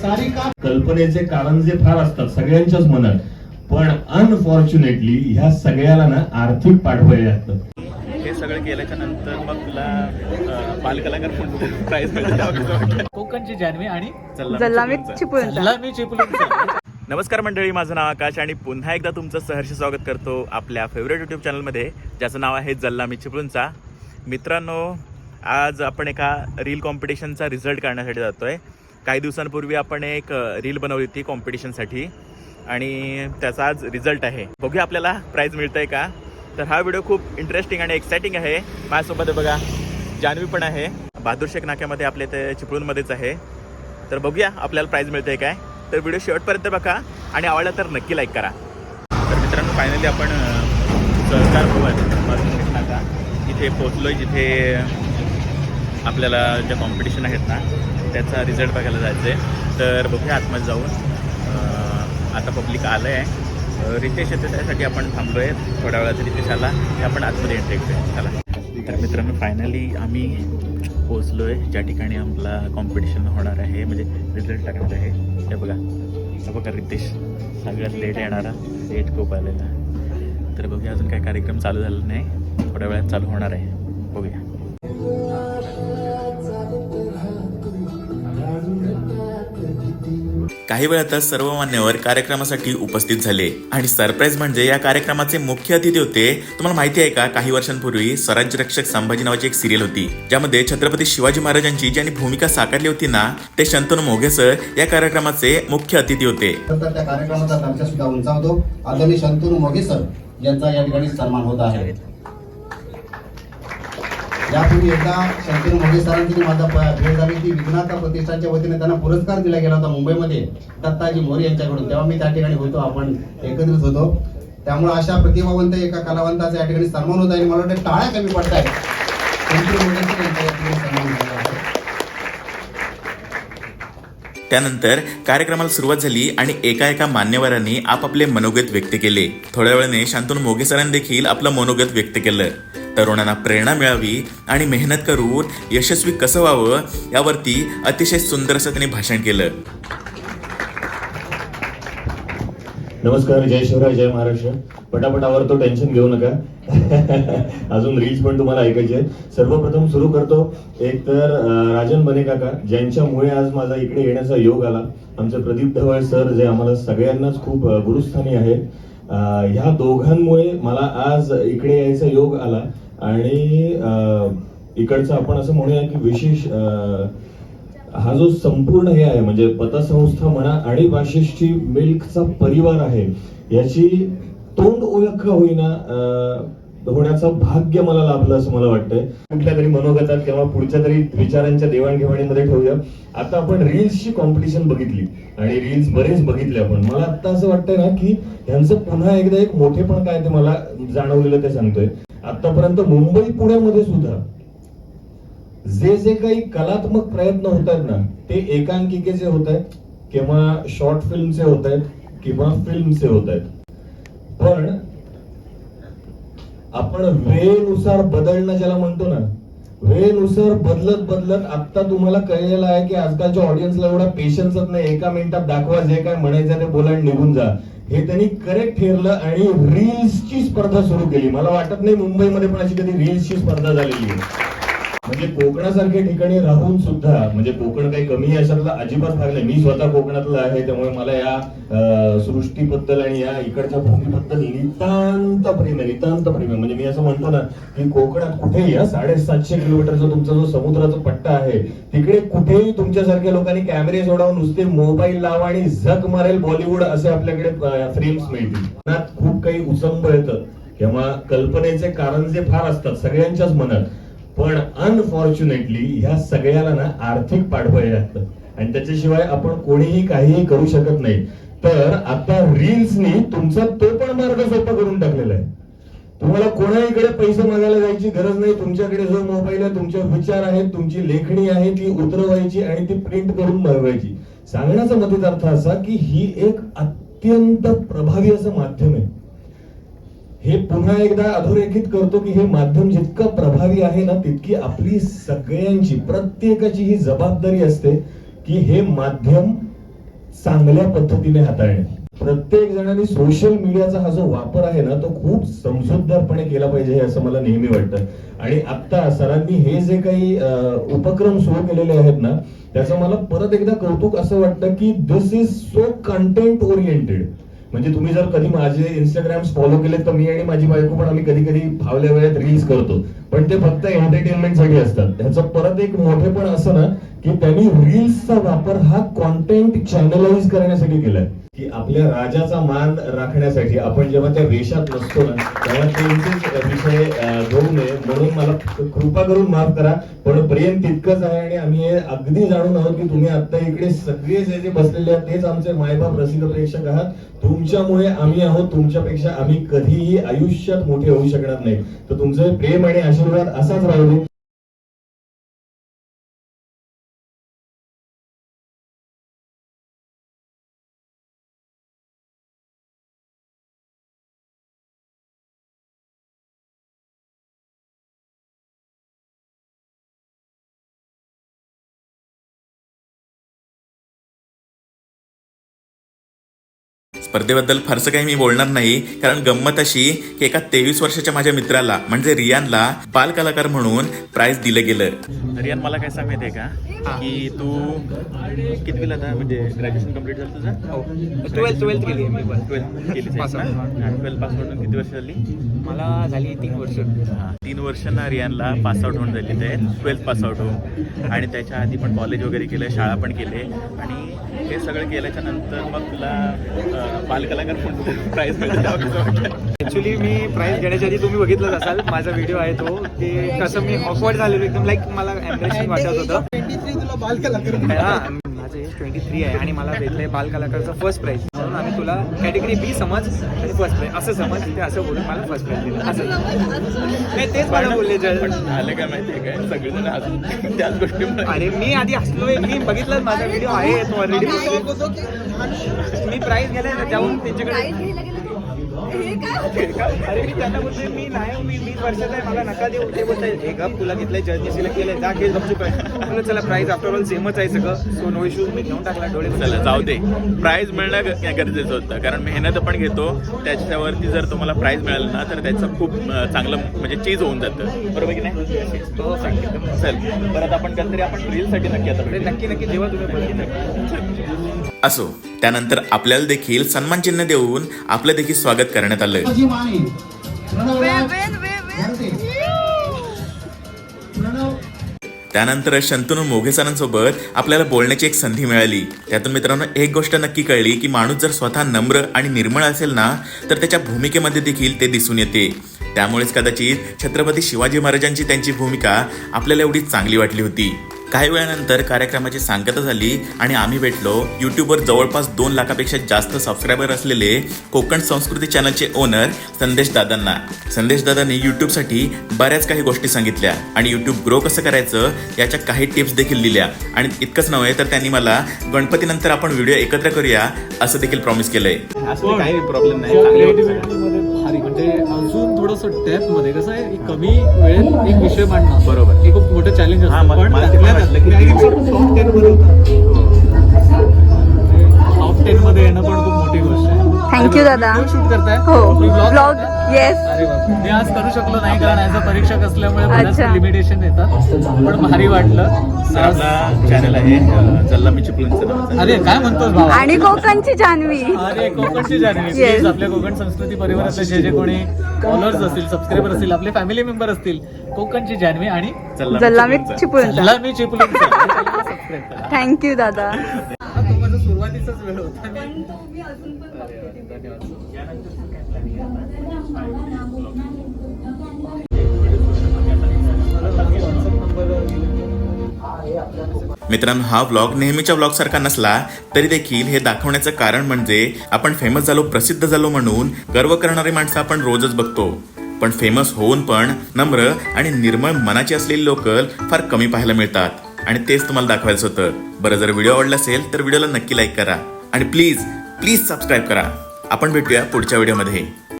सारिका कल्पनेचे कारण जे फार असतात सगळ्यांच्याच मनात. पण अनफॉर्च्युनेटली ह्या सगळ्याला ना आर्थिक पाठबळ लागतं. हे सगळं केल्याच्यानंतर मग तुला बालकलाकार प्राइज मिळते कोकणची जान्हवी आणि चिपळूणचा. नमस्कार मंडळी माझं नाव आकाश आणि पुन्हा एकदा तुमचं सहर्ष स्वागत करतो आपल्या फेवरेट यूट्यूब चॅनलमध्ये ज्याचं नाव आहे जल्ला मी चिपळूणचा. मित्रांनो आज आपण एका रील कॉम्पिटिशनचा रिझल्ट काढण्यासाठी जातो आहे काही दिवसांपूर्वी आपण एक रील बनवली होती कॉम्पिटिशनसाठी आणि त्याचा आज रिझल्ट आहे. बघूया आपल्याला प्राईज मिळतं आहे का? तर हा व्हिडिओ खूप इंटरेस्टिंग आणि एक्साइटिंग आहे. माझ्यासोबत आहे बघा जान्हवी पण आहे. बहादूर शेख नाक्यामध्ये आपल्या इथे चिपळूणमध्येच आहे. तर बघूया आपल्याला प्राईज मिळते काय? तर व्हिडिओ शेवटपर्यंत बघा आणि आवडला तर नक्की लाईक करा. तर मित्रांनो फायनली आपण सहकार भवन इथे पोचलो आहे जिथे आपल्याला ज्या कॉम्पिटिशन आहेत ना त्याचा रिझल्ट बघायला जायचं आहे तर बघूया आतमध्ये जाऊन. आता पब्लिक आलं आहे रितेश येते त्यासाठी आपण थांबलो आहे थोड्या वेळात रितेश आला. की आपण आतमध्ये एंट्री करूया चला. तर मित्रांनो फायनली आम्ही पोचलो आहे ज्या ठिकाणी आपला कॉम्पिटिशन होणार आहे म्हणजे रिझल्ट लागणार आहे. हे बघा. हे बघा रितेश. सगळ्यात लेट येणारा. लेट खूप आलेला. तर बघूया अजून काही कार्यक्रम चालू झाला नाही. थोड्या वेळात चालू होणार आहे. बघूया. काही वेळातच सर्व मान्यवर कार्यक्रमासाठी उपस्थित झाले. आणि सरप्राईज म्हणजे या कार्यक्रमाचे मुख्य अतिथी होते. तुम्हाला माहिती आहे का काही वर्षांपूर्वी स्वराज्य रक्षक संभाजी नावाची एक सिरियल होती. ज्यामध्ये छत्रपती शिवाजी महाराजांची ज्यांनी भूमिका साकारली होती ना ते शंतनू मोघे सर या कार्यक्रमाचे मुख्य अतिथी होते. त्या कार्यक्रमाचा दर्जा सुद्धा उंचावतो. आदरणीय शंतनू मोघे सर यांचा या ठिकाणी सन्मान होत आहे. यापूर्वी एकदा शंतनू मोघे सरांची माझा भेट झाली ती विघ्नाता प्रतिष्ठानच्या वतीने त्यांना पुरस्कार दिला गेला होता मुंबईमध्ये. दत्ताजी मोरे यांच्याकडून. तेव्हा मी त्या ठिकाणी होतो आपण एकत्रित होतो. त्यामुळे अशा प्रतिभावंत एका कलावंताचा या ठिकाणी सन्मान होत आहे मला वाटतं टाळ्या कमी पडत आहेत. त्यानंतर कार्यक्रमाला सुरुवात झाली आणि एका एका मान्यवरांनी आपापले मनोगत व्यक्त केले. थोड्या वेळाने शांतनू मोगे सरांनी देखील आपलं मनोगत व्यक्त केलं. तरुणांना प्रेरणा मिळावी आणि मेहनत करून यशस्वी कसं व्हावं यावरती अतिशय सुंदर असं त्यांनी भाषण केलं. नमस्कार जय शिवराय जय महाराष्ट्र. पटापट तो टेन्शन घेऊ नका. अजून रील्स पण तुम्हाला ऐकायचे आहेत. सर्वप्रथम सुरू करतो. एक तर राजन बने काका ज्यांच्यामुळे आज माझा इकडे येण्याचा योग आला. आमचे प्रदीप ढवळ सर जे आम्हाला सगळ्यांनाच खूप गुरुस्थानी आहे ह्या दोघांमुळे मला आज इकडे यायचा योग आला आणि अं, इकडचं आपण असं म्हणूया की विशेष अं, हा जो संपूर्ण हे आहे म्हणजे पतसंस्था म्हणा आणि वाशिष्ठी मिल्कचा परिवार आहे याची तोंड ओळख होईना अं, होण्याचं भाग्य मला लाभलं असं मला वाटतंय. कुठल्या तरी मनोगतात किंवा पुढच्या तरी विचारांच्या देवाणघेवाणीमध्ये ठेवूया. आता आपण रील्सची कॉम्पिटिशन बघितली आणि रील्स बरेच बघितले आपण. मला आता असं वाटतंय ना की ह्यांचं पुन्हा एकदा एक मोठेपण काय ते मला जाणवलेलं ते सांगतोय. आतापर्यंत मुंबई पुण्यामध्ये सुद्धा जे जे काही कलात्मक प्रयत्न होत आहेत ना ते एकांकिकेचे होत आहेत किंवा शॉर्ट फिल्मचे होत आहेत किंवा फिल्मचे होत आहेत पण आपण वेळेनुसार बदलणं ज्याला म्हणतो ना वेळेनुसार बदलत बदलत आता तुम्हाला कळलेलं आहे की आजकालच्या ऑडियन्सला एवढा पेशन्सच नाही. एका मिनिटात दाखवा जे काय म्हणायचं ते बोला आणि निघून जा. हे त्यांनी करेक्ट ठरलं आणि रील्सची स्पर्धा सुरू केली. मला वाटत नाही मुंबईमध्ये पण अशी कधी रील्सची स्पर्धा झालेली आहे. म्हणजे कोकणासारख्या ठिकाणी राहून सुद्धा म्हणजे कोकण काही कमी आहे अशातला अजिबात भाग नाही. मी स्वतः कोकणातला आहे त्यामुळे मला या सृष्टीबद्दल आणि या इकडच्या भूमीबद्दल नितांत प्रेम आहे नितांत प्रेम आहे. म्हणजे मी असं म्हणतो ना की कोकणात कुठेही या साडेसातशे किलोमीटरचा तुमचा जो समुद्राचा पट्टा आहे तिकडे कुठेही तुमच्यासारख्या लोकांनी कॅमेरे सोडावून नुसते मोबाईल लावा आणि झक मारेल बॉलिवूड असे आपल्याकडे फ्रेम्स मिळतील. खूप काही उसंब येतं. किंवा कल्पनेचे कारण जे फार असतात सगळ्यांच्याच मनात. पण अनफॉर्च्युनेटली ह्या सगळ्याला ना आर्थिक पाठबळ लागतं. आणि त्याच्याशिवाय आपण कोणीही काहीही करू शकत नाही. तर आता रील्सनी तुमचा तो पण मार्ग सोपा करून टाकलेला आहे. तुम्हाला कोणाहीकडे पैसे मागायला जायची गरज नाही. तुमच्याकडे जो मोबाईल आहे तुमचे विचार आहेत तुमची लेखणी आहे ती उतरवायची आणि ती प्रिंट करून मिळवायची. सांगण्याचा मतित अर्थ असा की ही एक अत्यंत प्रभावी असं माध्यम आहे. हे पुन्हा एकदा अधोरेखित करतो की हे माध्यम जितकं प्रभावी आहे ना तितकी आपली सगळ्यांची प्रत्येकाची ही जबाबदारी असते की हे माध्यम चांगल्या पद्धतीने हाताळणे प्रत्येक जणांनी सोशल मीडियाचा हा जो वापर आहे ना तो खूप समजूतदारपणे केला पाहिजे हे असं मला नेहमी वाटतं. आणि आता सरांनी हे जे काही उपक्रम सुरू केलेले आहेत ना त्याचं मला परत एकदा कौतुक असं वाटतं की this is so content oriented म्हणजे तुम्ही जर कधी माझे इंस्टाग्राम फॉलो केले तर मी आणि माझी बायको पण आम्ही कधी कधी फावल्या वेळेत रील्स करतो. पण ते फक्त एंटरटेनमेंटसाठी असतात. त्याचं परत एक मोठेपण असं ना की त्यांनी रील्सचा वापर हा कॉन्टेंट चॅनलाइज करण्यासाठी केलाय. की आपल्या राजाचा मान राखण्यासाठी आपण जेव्हा त्या वेशात नसतो ना तेव्हा त्यांचेच विषय घेऊ नये म्हणून मला कृपा करून माफ करा पण प्रेम तितकंच आहे आणि आम्ही हे अगदी जाणून आहोत की तुम्ही आता इकडे सगळे जे जे बसलेले आहात तेच आमचे मायबाप रसिक प्रेक्षक आहात. तुमच्यामुळे आम्ही आहोत तुमच्यापेक्षा आम्ही कधीही आयुष्यात मोठे होऊ शकणार नाही. तर तुमचे प्रेम आणि आशीर्वाद असाच राहू दे. स्पर्धेबद्दल फारसं काही मी बोलणार नाही. कारण गंमत अशी की एका तेवीस वर्षाच्या माझ्या मित्राला म्हणजे रियानला बाल कलाकार म्हणून प्राइज दिलं गेलं. रियान मला काय सांगायचंय का? की तू कितवीला आता म्हणजे ग्रॅज्युएशन कंप्लीट झालं तुझं? ट्वेल्थ ट्वेल्थ केली मी पण. ट्वेल्थ केली out. ट्वेल्थ पास आउट किती वर्ष झाली? मला झाली तीन वर्ष. हा, तीन वर्ष ना रियानला पास आउट होऊन झाली ते. ट्वेल्थ पास आउट होऊन आणि त्याच्या आधी पण कॉलेज वगैरे केलं शाळा पण केले. आणि हे सगळं केल्याच्यानंतर मग तुला बालकलाकार म्हणून प्राईज मिळतं ऍक्च्युली मी प्राईज घेण्याच्या आधी तुम्ही बघितलंच असाल माझा व्हिडिओ आहे तो ते कसं मी ऑकवर्ड झालेलो एकदम लाईक मला एम्ब्रेसिंग वाटत होतं. हा माझं एज ट्वेंटी थ्री आहे आणि मला भेटलंय बाल कलाकारचं फर्स्ट प्राईज म्हणून आम्ही तुला कॅटेगरी बी समज आणि फर्स्ट प्राईज असं समज ते असं बोलून मला फर्स्ट प्राईज दिलं. असं. नाही तेच मला बोलले पण झालं काय माहितीये काय? सगळेजण अजून त्याच गोष्टी अरे मी आधी हसलोय मी बघितलं माझा व्हिडिओ आहे तो ऑलरेडी मी प्राईज घ्यायला जाऊन त्यांच्याकडे अरे मी त्यांना बोलतोय मी नाही मी वीस वर्षाचा आहे मला नका देऊ ते बोलताय हे गप तुला घेतलंय जजनी केलंय जा केस गपचूप. आहे म्हणलं चला प्राईज आफ्टर ऑल सेमच आहे सगळं. सो नो इश्यूज मी घेऊन टाकला डोळे चला जाऊ दे. प्राईज मिळणं गरजेचं होतं. कारण मेहनत पण घेतो. त्याच्यावरती जर तुम्हाला प्राईज मिळालं ना तर त्याचं खूप चांगलं म्हणजे चीज होऊन जातं. बरोबर की नाही? हो चल. परत आपण कधीतरी आपण रीलसाठी नक्की आता. नक्की नक्की. जेव्हा तुम्ही असो. त्यानंतर आपल्याला देखील सन्मान चिन्ह देऊन आपलं देखील स्वागत करण्यात आलं त्यानंतर शंतनू मोघे सरांसोबत आपल्याला बोलण्याची एक संधी मिळाली. त्यातून मित्रांनो एक गोष्ट नक्की कळली की माणूस जर स्वतः नम्र आणि निर्मळ असेल ना तर त्याच्या भूमिकेमध्ये देखील ते दिसून येते. त्यामुळेच कदाचित छत्रपती शिवाजी महाराजांची त्यांची भूमिका आपल्याला एवढी चांगली वाटली होती. काही वेळानंतर कार्यक्रमाची सांगता झाली आणि आम्ही भेटलो. युट्यूबवर जवळपास दोन लाखापेक्षा जास्त सबस्क्रायबर असलेले कोकण संस्कृती चॅनलचे ओनर संदेश दादांना. संदेश दादांनी युट्यूबसाठी बऱ्याच काही गोष्टी सांगितल्या आणि युट्यूब ग्रो कसं करायचं याच्या काही टिप्स देखील दिल्या आणि इतकंच नव्हे तर त्यांनी मला गणपतीनंतर आपण व्हिडिओ एकत्र करूया असं देखील प्रॉमिस केलंय. असं काही प्रॉब्लेम नाही. थोडस डेप्थमध्ये. कसं आहे कमी वेळेत एक विषय मांडणं बरोबर. हे खूप मोठं चॅलेंज हा, असतं. पण त्यातल्या त्यात टॉप टेन मध्ये येणं पण खूप मोठी गोष्ट आहे. You, दादा. शूट करताय? हो. ब्लॉग? येस. मी आज करू शकलो नाही कारण ऍज अ परीक्षक असल्यामुळे. लिमिटेशन येतात पण भारी वाटलं. चॅनल आहे जल्ला मी चिपळूणचं अरे काय म्हणतोस भावा आणि कोकणची जान्हवी. अरे कोकणची. प्लीज आपल्या कोकण संस्कृती परिवारातले जे जे कोणी फॉलोअर्स असतील सबस्क्रायबर असतील आपले फॅमिली मेंबर असतील कोकणची जान्हवी आणि जल्ला मी त्याला मी चिपळूण थँक्यू दादा. वेळ होता. मित्रांनो हा व्लॉग नेहमीच्या व्लॉग सारखा नसला तरी देखील हे दाखवण्याचं कारण म्हणजे आपण फेमस झालो प्रसिद्ध झालो म्हणून गर्व करणारी माणसं आपण रोजच बघतो. पण फेमस होऊन पण नम्र आणि निर्मळ मनाची असलेली लोक फार कमी पाहायला मिळतात. आणि तेच तुम्हाला दाखवायचं होतं. बरं जर व्हिडिओ आवडला असेल तर व्हिडिओला नक्की लाईक करा. आणि प्लीज प्लीज सबस्क्राईब करा. आपण भेटूया पुढच्या व्हिडिओमध्ये.